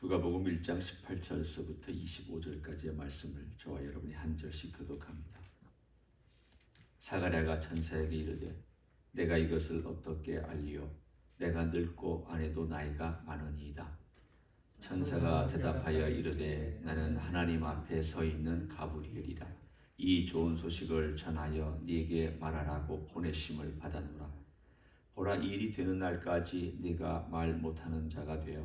누가복음 1장 18절서부터 25절까지의 말씀을 저와 여러분이 한 절씩 교독합니다. 사가랴가 천사에게 이르되 내가 이것을 어떻게 알리오 내가 늙고 아내도 나이가 많으니이다. 천사가 대답하여 이르되 나는 하나님 앞에 서 있는 가브리엘이라 이 좋은 소식을 전하여 네게 말하라고 보내심을 받았노라. 보라 이 일이 되는 날까지 네가 말 못하는 자가 되어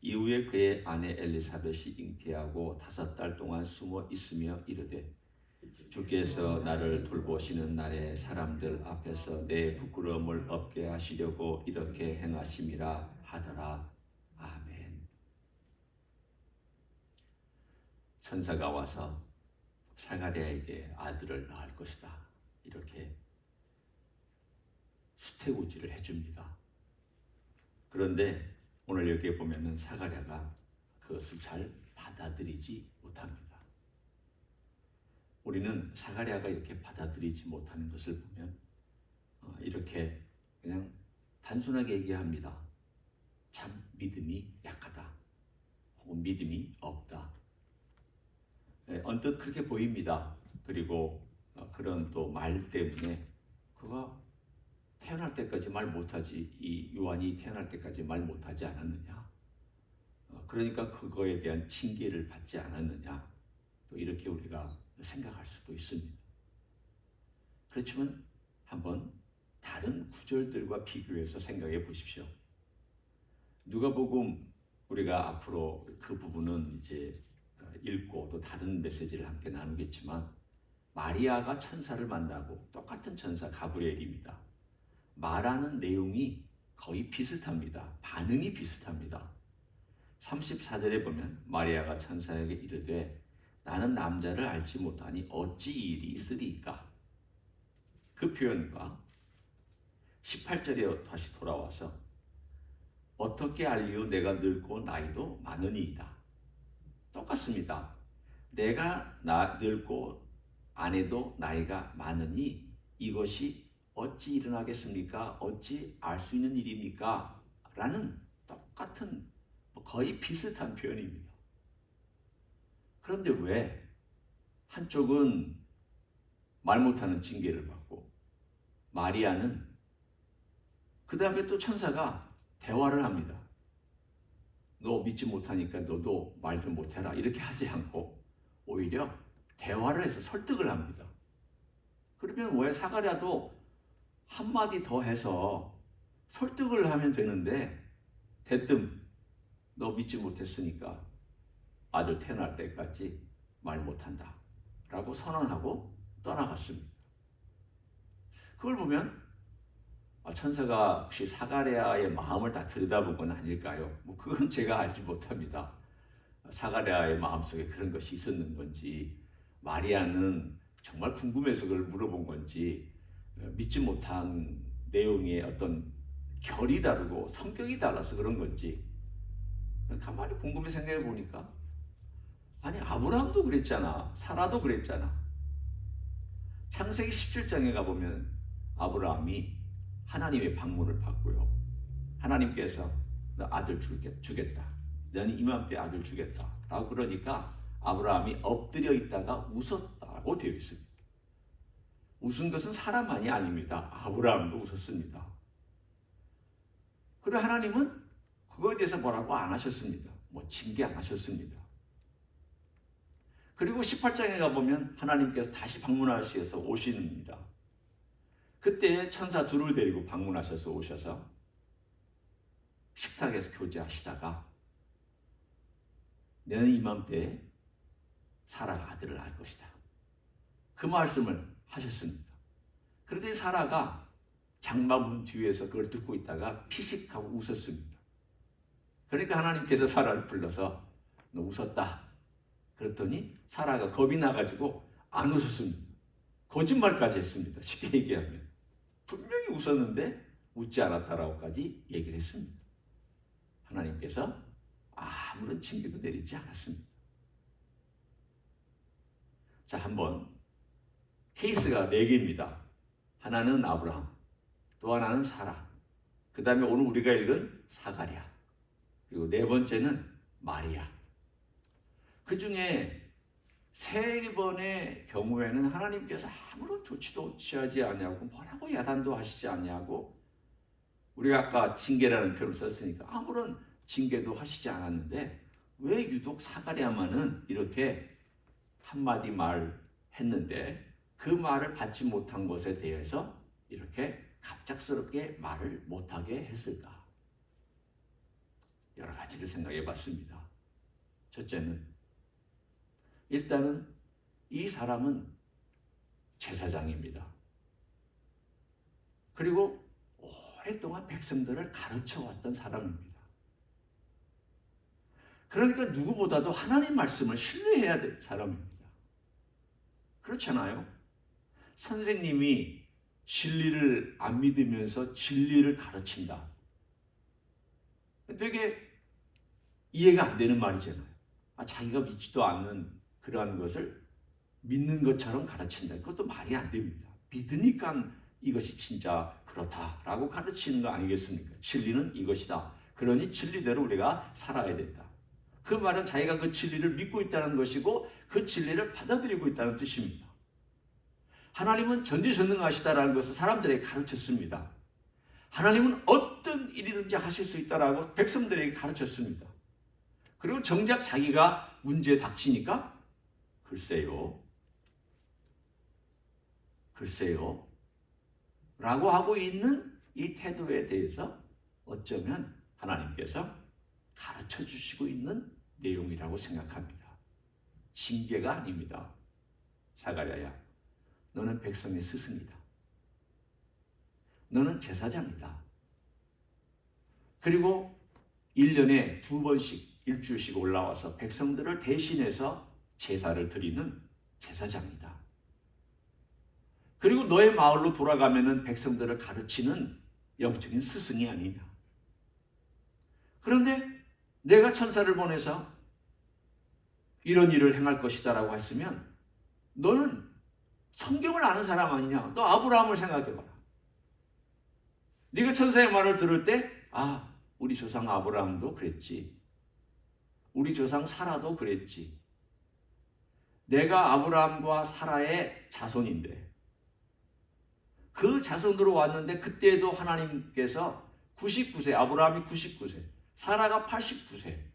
이후에 그의 아내 엘리사벳이 잉태하고 다섯 달 동안 숨어 있으며 이르되 주께서 나를 돌보시는 날에 사람들 앞에서 내 부끄러움을 없게 하시려고 이렇게 행하심이라 하더라. 아멘. 천사가 와서 사가랴에게 아들을 낳을 것이다. 이렇게 수태고지를 해줍니다. 그런데 오늘 여기에 보면은 사가랴가 그것을 잘 받아들이지 못합니다. 우리는 사가랴가 이렇게 받아들이지 못하는 것을 보면 어, 이렇게 그냥 단순하게 얘기합니다. 참 믿음이 약하다. 혹은 믿음이 없다. 예, 언뜻 그렇게 보입니다. 그리고 어, 그런 또 말 때문에 그가 태어날 때까지 말 못하지 이 요한이 태어날 때까지 말 못하지 않았느냐? 어, 그러니까 그거에 대한 징계를 받지 않았느냐? 또 이렇게 우리가 생각할 수도 있습니다. 그렇지만 한번 다른 구절들과 비교해서 생각해 보십시오. 누가복음 우리가 앞으로 그 부분은 이제 읽고 또 다른 메시지를 함께 나누겠지만 마리아가 천사를 만나고 똑같은 천사 가브리엘입니다. 말하는 내용이 거의 비슷합니다. 반응이 비슷합니다. 34절에 보면 마리아가 천사에게 이르되 나는 남자를 알지 못하니 어찌 일이 있으리까? 그 표현과 18절에 다시 돌아와서 어떻게 알리오 내가 늙고 나이도 많으니이다. 똑같습니다. 내가 나 늙고 아내도 나이가 많으니 이것이 어찌 일어나겠습니까? 어찌 알 수 있는 일입니까? 라는 똑같은 뭐 거의 비슷한 표현입니다. 그런데 왜 한쪽은 말 못하는 징계를 받고 마리아는 그 다음에 또 천사가 대화를 합니다. 너 믿지 못하니까 너도 말 좀 못해라 이렇게 하지 않고 오히려 대화를 해서 설득을 합니다. 그러면 왜 사가랴도 한마디 더 해서 설득을 하면 되는데 대뜸 너 믿지 못했으니까 아들 태어날 때까지 말 못한다 라고 선언하고 떠나갔습니다. 그걸 보면 아, 천사가 혹시 사가랴의 마음을 다 들여다본 건 아닐까요? 뭐 그건 제가 알지 못합니다. 사가랴의 마음속에 그런 것이 있었는 건지 마리아는 정말 궁금해서 그걸 물어본 건지 믿지 못한 내용의 어떤 결이 다르고 성격이 달라서 그런 건지 가만히 궁금해 생각해 보니까 아니 아브라함도 그랬잖아. 사라도 그랬잖아. 창세기 17장에 가보면 아브라함이 하나님의 방문을 받고요. 하나님께서 너 아들 주겠다. 너는 이맘때 아들 주겠다. 라고 그러니까 아브라함이 엎드려 있다가 웃었다고 되어 있습니다 웃은 것은 사람만이 아닙니다. 아브라함도 웃었습니다. 그리고 하나님은 그거에 대해서 뭐라고 안 하셨습니다. 뭐 징계 안 하셨습니다. 그리고 18장에 가보면 하나님께서 다시 방문하셔서 오십니다. 그때 천사 둘을 데리고 방문하셔서 오셔서 식탁에서 교제하시다가 내년 이맘때에 사라가 아들을 낳을 것이다. 그 말씀을 하셨습니다. 그러더니 사라가 장마문 뒤에서 그걸 듣고 있다가 피식하고 웃었습니다. 그러니까 하나님께서 사라를 불러서 너 웃었다. 그랬더니 사라가 겁이 나가지고 안 웃었습니다. 거짓말까지 했습니다. 쉽게 얘기하면. 분명히 웃었는데 웃지 않았다라고까지 얘기를 했습니다. 하나님께서 아무런 징계도 내리지 않았습니다. 자, 한번 케이스가 네 개입니다. 하나는 아브라함, 또 하나는 사라, 그 다음에 오늘 우리가 읽은 사가랴, 그리고 네 번째는 마리아. 그 중에 세 번의 경우에는 하나님께서 아무런 조치도 취하지 않냐고 뭐라고 야단도 하시지 않냐고 우리가 아까 징계라는 표현을 썼으니까 아무런 징계도 하시지 않았는데 왜 유독 사가랴만은 이렇게 한마디 말 했는데 그 말을 받지 못한 것에 대해서 이렇게 갑작스럽게 말을 못하게 했을까? 여러 가지를 생각해 봤습니다. 첫째는 일단은 이 사람은 제사장입니다. 그리고 오랫동안 백성들을 가르쳐 왔던 사람입니다. 그러니까 누구보다도 하나님 말씀을 신뢰해야 될 사람입니다. 그렇잖아요. 선생님이 진리를 안 믿으면서 진리를 가르친다. 되게 이해가 안 되는 말이잖아요. 아, 자기가 믿지도 않는 그러한 것을 믿는 것처럼 가르친다. 그것도 말이 안 됩니다. 믿으니까 이것이 진짜 그렇다라고 가르치는 거 아니겠습니까? 진리는 이것이다. 그러니 진리대로 우리가 살아야 된다. 그 말은 자기가 그 진리를 믿고 있다는 것이고 그 진리를 받아들이고 있다는 뜻입니다. 하나님은 전지전능하시다라는 것을 사람들에게 가르쳤습니다. 하나님은 어떤 일이든지 하실 수 있다라고 백성들에게 가르쳤습니다. 그리고 정작 자기가 문제에 닥치니까 글쎄요. 글쎄요. 라고 하고 있는 이 태도에 대해서 어쩌면 하나님께서 가르쳐 주시고 있는 내용이라고 생각합니다. 징계가 아닙니다. 사가랴야, 너는 백성의 스승이다. 너는 제사장이다. 그리고 1년에 두 번씩 일주일씩 올라와서 백성들을 대신해서 제사를 드리는 제사장이다. 그리고 너의 마을로 돌아가면은 백성들을 가르치는 영적인 스승이 아니다. 그런데 내가 천사를 보내서 이런 일을 행할 것이다라고 했으면 너는 성경을 아는 사람 아니냐? 너 아브라함을 생각해봐라. 네가 천사의 말을 들을 때, 아, 우리 조상 아브라함도 그랬지. 우리 조상 사라도 그랬지. 내가 아브라함과 사라의 자손인데, 그 자손으로 왔는데 그때도 하나님께서 99세, 아브라함이 99세, 사라가 89세.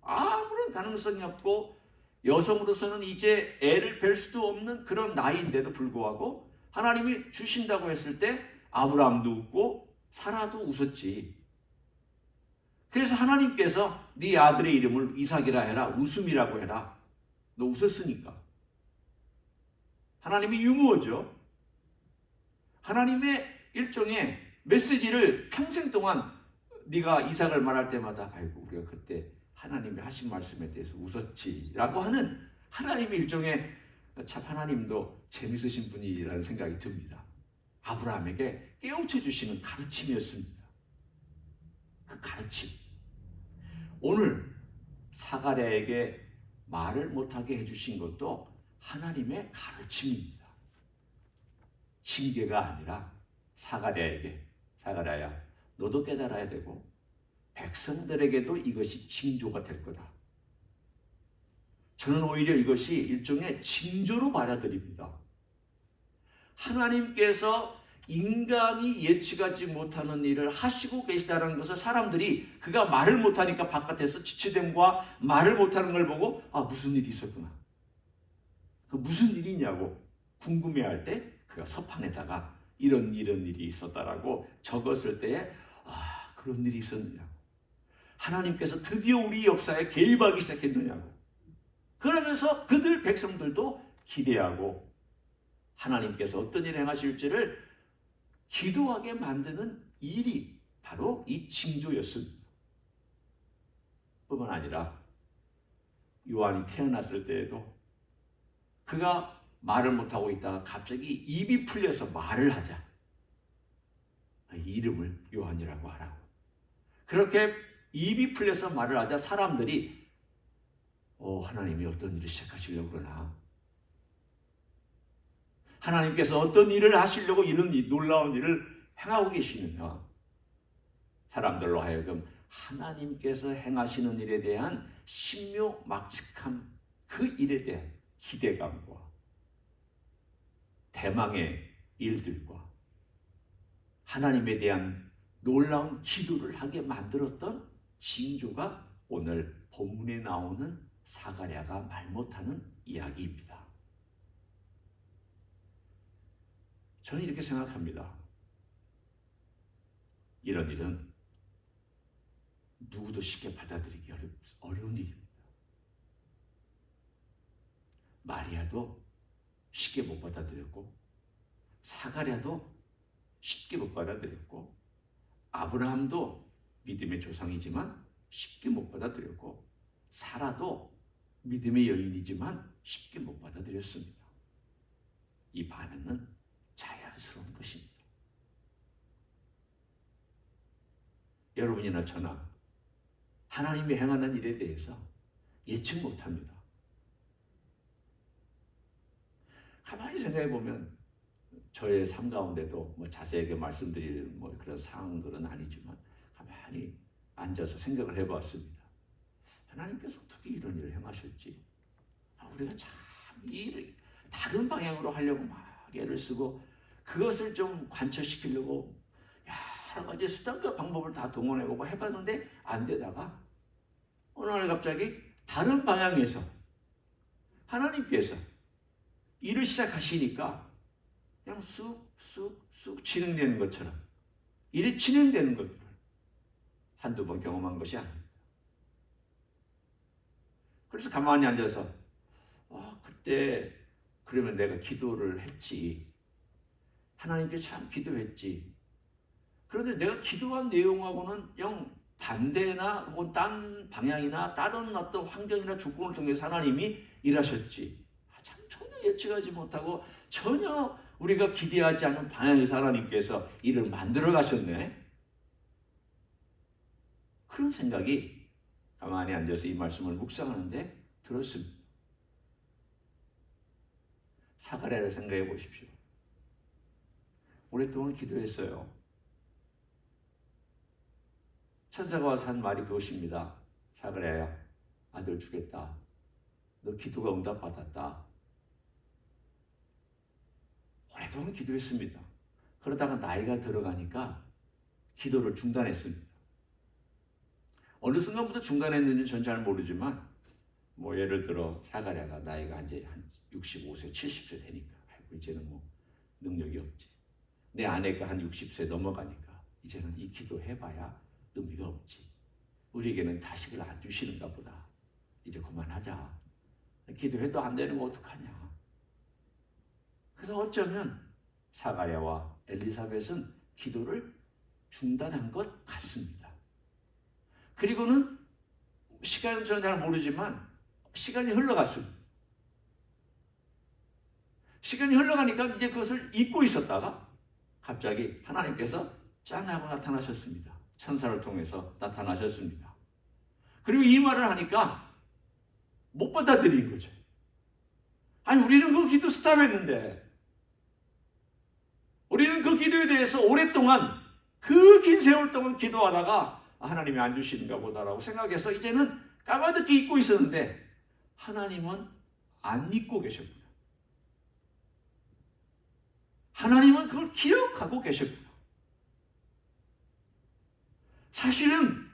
아무런 가능성이 없고 여성으로서는 이제 애를 뵐 수도 없는 그런 나이인데도 불구하고 하나님이 주신다고 했을 때 아브라함도 웃고 사라도 웃었지. 그래서 하나님께서 네 아들의 이름을 이삭이라 해라. 웃음이라고 해라. 너 웃었으니까. 하나님이 유머죠. 하나님의 일종의 메시지를 평생 동안 네가 이삭을 말할 때마다 아이고 우리가 그때 하나님이 하신 말씀에 대해서 웃었지라고 하는 하나님의 일종의 참 하나님도 재밌으신 분이라는 생각이 듭니다. 아브라함에게 깨우쳐 주시는 가르침이었습니다. 그 가르침. 오늘 사가랴에게 말을 못하게 해주신 것도 하나님의 가르침입니다. 징계가 아니라 사가랴에게 사가랴야 너도 깨달아야 되고 백성들에게도 이것이 징조가 될 거다. 저는 오히려 이것이 일종의 징조로 받아들입니다. 하나님께서 인간이 예측하지 못하는 일을 하시고 계시다는 것을 사람들이 그가 말을 못하니까 바깥에서 지체됨과 말을 못하는 걸 보고 아 무슨 일이 있었구나. 그 무슨 일이냐고 궁금해할 때 그가 서판에다가 이런 이런 일이 있었다라고 적었을 때에 아 그런 일이 있었느냐고 하나님께서 드디어 우리 역사에 개입하기 시작했느냐고 그러면서 그들 백성들도 기대하고 하나님께서 어떤 일을 행하실지를 기도하게 만드는 일이 바로 이 징조였습니다. 뿐만 아니라 요한이 태어났을 때에도 그가 말을 못하고 있다가 갑자기 입이 풀려서 말을 하자. 이름을 요한이라고 하라고. 그렇게 입이 풀려서 말을 하자 사람들이 어, 하나님이 어떤 일을 시작하시려고 그러나? 하나님께서 어떤 일을 하시려고 이런 이 놀라운 일을 행하고 계시느냐? 사람들로 하여금 하나님께서 행하시는 일에 대한 신묘 막측함 그 일에 대한 기대감과 대망의 일들과 하나님에 대한 놀라운 기도를 하게 만들었던 징조가 오늘 본문에 나오는 사가랴가 말 못하는 이야기입니다. 저는 이렇게 생각합니다. 이런 일은 누구도 쉽게 받아들이기 어려, 어려운 일입니다. 마리아도 쉽게 못 받아들였고 사가랴도 쉽게 못 받아들였고 아브라함도 믿음의 조상이지만 쉽게 못 받아들였고 사라도 믿음의 여인이지만 쉽게 못 받아들였습니다. 이 반응은 자연스러운 것입니다. 여러분이나 저나 하나님이 행하는 일에 대해서 예측 못합니다. 가만히 생각해 보면 저의 삶 가운데도 뭐 자세하게 말씀드릴 뭐 그런 상황들은 아니지만 가만히 앉아서 생각을 해보았습니다. 하나님께서 어떻게 이런 일을 행하실지 아, 우리가 참이 일을 다른 방향으로 하려고 막 애를 쓰고 그것을 좀 관철시키려고 여러 가지 수단과 방법을 다 동원해보고 해봤는데 안 되다가 어느 날 갑자기 다른 방향에서 하나님께서 일을 시작하시니까 그냥 쑥쑥쑥 진행되는 것처럼 일이 진행되는 것들을 한두 번 경험한 것이 아닙니다. 그래서 가만히 앉아서 아, 그때 그러면 내가 기도를 했지. 하나님께 참 기도했지. 그런데 내가 기도한 내용하고는 영 반대나 혹은 딴 방향이나 다른 어떤 환경이나 조건을 통해서 하나님이 일하셨지. 아, 참 전혀 예측하지 못하고 전혀 우리가 기대하지 않은 방향에서 하나님께서 일을 만들어 가셨네. 그런 생각이 가만히 앉아서 이 말씀을 묵상하는데 들었습니다. 사가랴를 생각해 보십시오. 오랫동안 기도했어요. 천사가 와서 한 말이 그것입니다. 사가랴야, 아들 주겠다. 너 기도가 응답받았다. 오랫동안 기도했습니다. 그러다가 나이가 들어가니까 기도를 중단했습니다. 어느 순간부터 중단했는지 전 잘 모르지만 뭐 예를 들어 사가랴가 나이가 이제 한 65세, 70세 되니까 아이고 이제는 뭐 능력이 없지. 내 아내가 한 60세 넘어가니까 이제는 이 기도 해봐야 의미가 없지. 우리에게는 다식을 안 주시는가 보다. 이제 그만하자. 기도해도 안 되는 거 어떡하냐. 그래서 어쩌면 사가랴와 엘리사벳은 기도를 중단한 것 같습니다. 그리고는 시간은 저는 잘 모르지만 시간이 흘러갔습니다. 시간이 흘러가니까 이제 그것을 잊고 있었다가 갑자기 하나님께서 짠 하고 나타나셨습니다. 천사를 통해서 나타나셨습니다. 그리고 이 말을 하니까 못 받아들인 거죠. 아니 우리는 그 기도 스탑했는데 우리는 그 기도에 대해서 오랫동안 그 긴 세월 동안 기도하다가 하나님이 안 주시는가 보다라고 생각해서 이제는 까마득히 잊고 있었는데 하나님은 안 잊고 계셨구나. 하나님은 그걸 기억하고 계셨구나. 사실은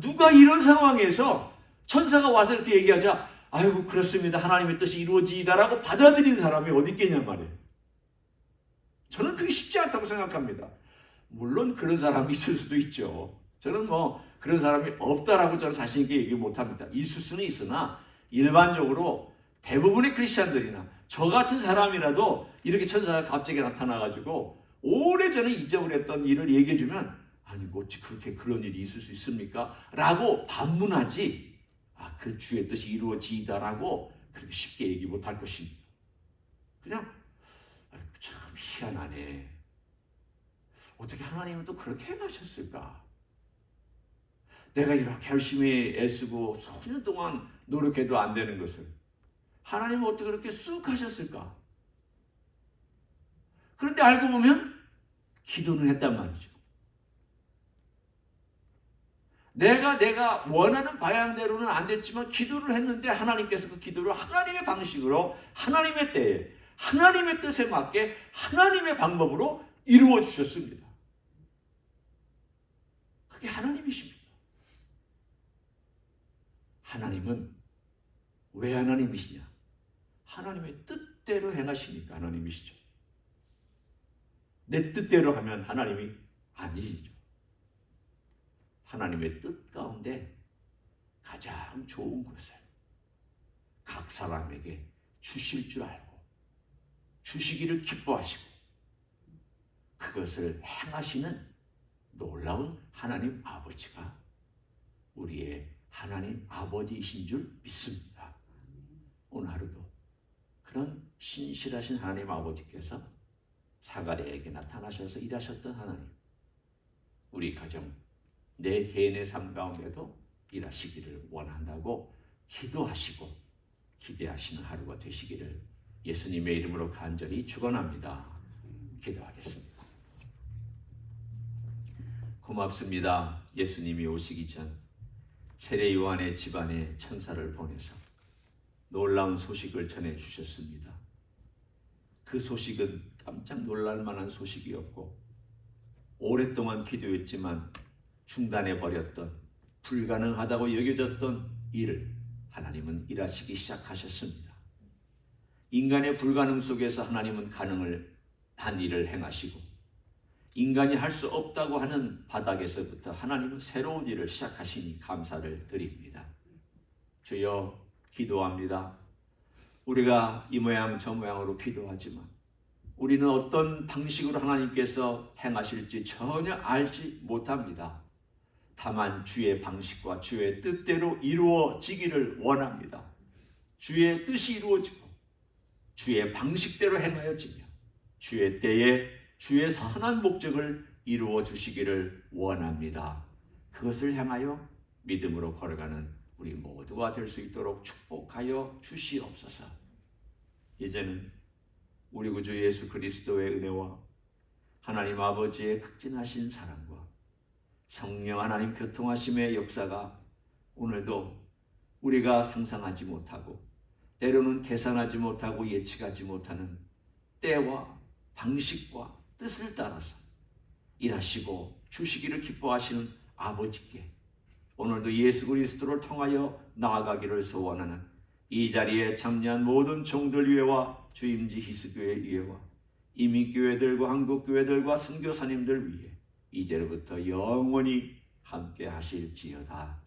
누가 이런 상황에서 천사가 와서 이렇게 얘기하자 아이고 그렇습니다. 하나님의 뜻이 이루어지다라고 받아들이는 사람이 어디 있겠냔 말이에요. 저는 그게 쉽지 않다고 생각합니다. 물론 그런 사람이 있을 수도 있죠. 저는 뭐 그런 사람이 없다라고 저는 자신 있게 얘기 못 합니다. 있을 수는 있으나 일반적으로 대부분의 크리스천들이나 저 같은 사람이라도 이렇게 천사가 갑자기 나타나가지고 오래전에 잊어버렸던 일을 얘기해주면 아니 뭐 그렇게 그런 일이 있을 수 있습니까? 라고 반문하지 아, 그 주의 뜻이 이루어지다라고 그렇게 쉽게 얘기 못할 것입니다. 그냥 아이고, 참 희한하네. 어떻게 하나님은 또 그렇게 행하셨을까? 내가 이렇게 열심히 애쓰고 수년 동안 노력해도 안 되는 것을 하나님은 어떻게 그렇게 쑥 하셨을까? 그런데 알고 보면 기도는 했단 말이죠. 내가 내가 원하는 방향대로는 안 됐지만 기도를 했는데 하나님께서 그 기도를 하나님의 방식으로 하나님의 때에 하나님의 뜻에 맞게 하나님의 방법으로 이루어 주셨습니다. 그게 하나님이십니다. 하나님은 왜 하나님이시냐? 하나님의 뜻대로 행하시니까 하나님이시죠. 내 뜻대로 하면 하나님이 아니시죠. 하나님의 뜻 가운데 가장 좋은 것을 각 사람에게 주실 줄 알고 주시기를 기뻐하시고 그것을 행하시는 놀라운 하나님 아버지가 우리의 하나님 아버지이신 줄 믿습니다. 오늘 하루도 그런 신실하신 하나님 아버지께서 사가랴에게 나타나셔서 일하셨던 하나님 우리 가정 내 개인의 삶 가운데도 일하시기를 원한다고 기도하시고 기대하시는 하루가 되시기를 예수님의 이름으로 간절히 축원합니다. 기도하겠습니다. 고맙습니다. 예수님이 오시기 전 세례 요한의 집안에 천사를 보내서 놀라운 소식을 전해 주셨습니다. 그 소식은 깜짝 놀랄 만한 소식이었고 오랫동안 기도했지만 중단해 버렸던 불가능하다고 여겨졌던 일을 하나님은 일하시기 시작하셨습니다. 인간의 불가능 속에서 하나님은 가능을 한 일을 행하시고 인간이 할 수 없다고 하는 바닥에서부터 하나님은 새로운 일을 시작하시니 감사를 드립니다. 주여 기도합니다. 우리가 이 모양 저 모양으로 기도하지만 우리는 어떤 방식으로 하나님께서 행하실지 전혀 알지 못합니다. 다만 주의 방식과 주의 뜻대로 이루어지기를 원합니다. 주의 뜻이 이루어지고 주의 방식대로 행하여지며 주의 때에 주의 선한 목적을 이루어 주시기를 원합니다. 그것을 향하여 믿음으로 걸어가는 우리 모두가 될 수 있도록 축복하여 주시옵소서. 이제는 우리 구주 예수 그리스도의 은혜와 하나님 아버지의 극진하신 사랑과 성령 하나님 교통하심의 역사가 오늘도 우리가 상상하지 못하고 때로는 계산하지 못하고 예측하지 못하는 때와 방식과 뜻을 따라서 일하시고 주시기를 기뻐하시는 아버지께 오늘도 예수 그리스도를 통하여 나아가기를 소원하는 이 자리에 참여한 모든 종들 위에와 주임지 히스교회 위에와 이민교회들과 한국교회들과 선교사님들 위해 이제로부터 영원히 함께 하실지어다.